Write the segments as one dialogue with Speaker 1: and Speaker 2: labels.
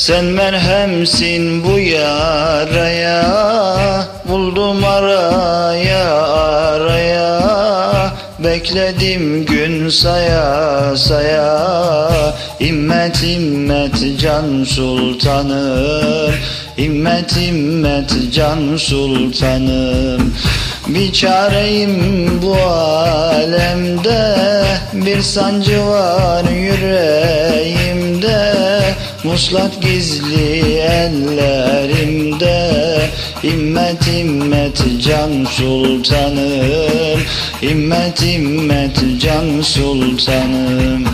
Speaker 1: Sen merhemsin bu yaraya Buldum araya araya. Bekledim gün saya saya İmmet immet can sultanım İmmet immet can sultanım Bir çareyim bu alemde Bir sancı var yüreğimde Muslat gizli ellerimde İmmet immet can sultanım. İmmet immet can sultanım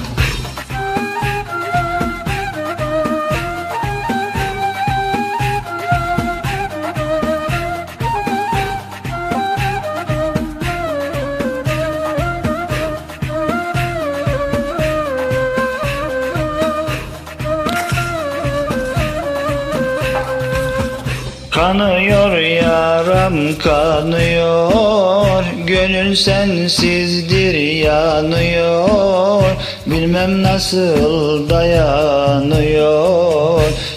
Speaker 1: Kanıyor yaram kanıyor. Gönül sensizdir yanıyor. Bilmem nasıl dayanıyor.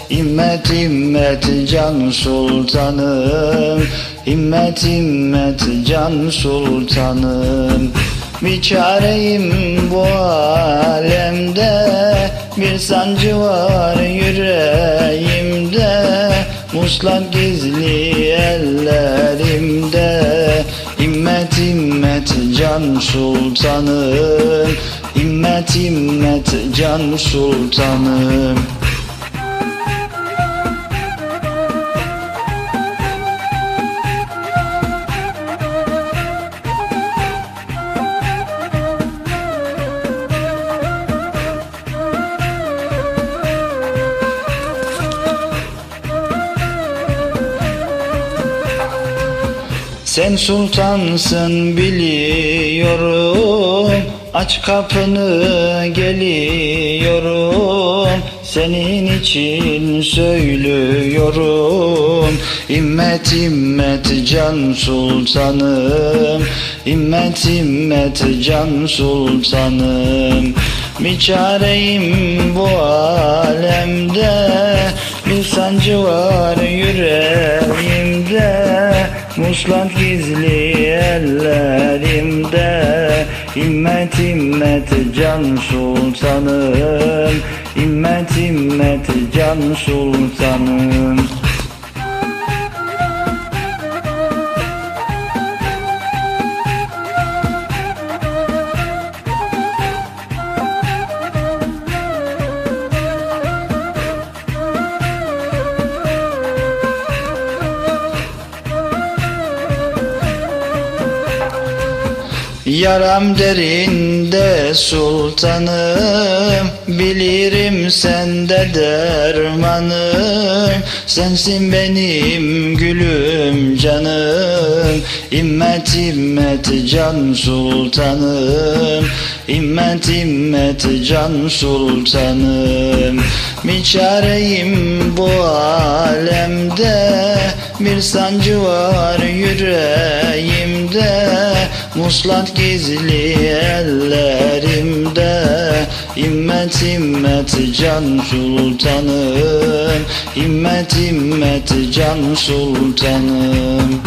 Speaker 1: İmmet immet can sultanım. İmmet immet can sultanım. Bir çareyim bu alemde. Bir sancı var yüreğimde Muslat gizli ellerimde İmmet immet can sultanım. İmmet immet can sultanım Sen sultansın biliyorum. Aç kapını geliyorum. Senin için söylüyorum. İmmet immet can sultanım. İmmet immet can sultanım. Bir çareyim bu alemde. Bir sancı var yüreğimde Muslat gizli ellerimde. İmmet immet can sultanım. İmmet immet can sultanım Yaram derinde sultanım Bilirim sende dermanım. Sensin benim gülüm canım İmmet immet can sultanım. İmmet immet can sultanım. Bir çareyim bu alemde Bir sancı var yüreğimde Muslat gizli ellerimde İmmet immet can sultanım. İmmet immet can sultanım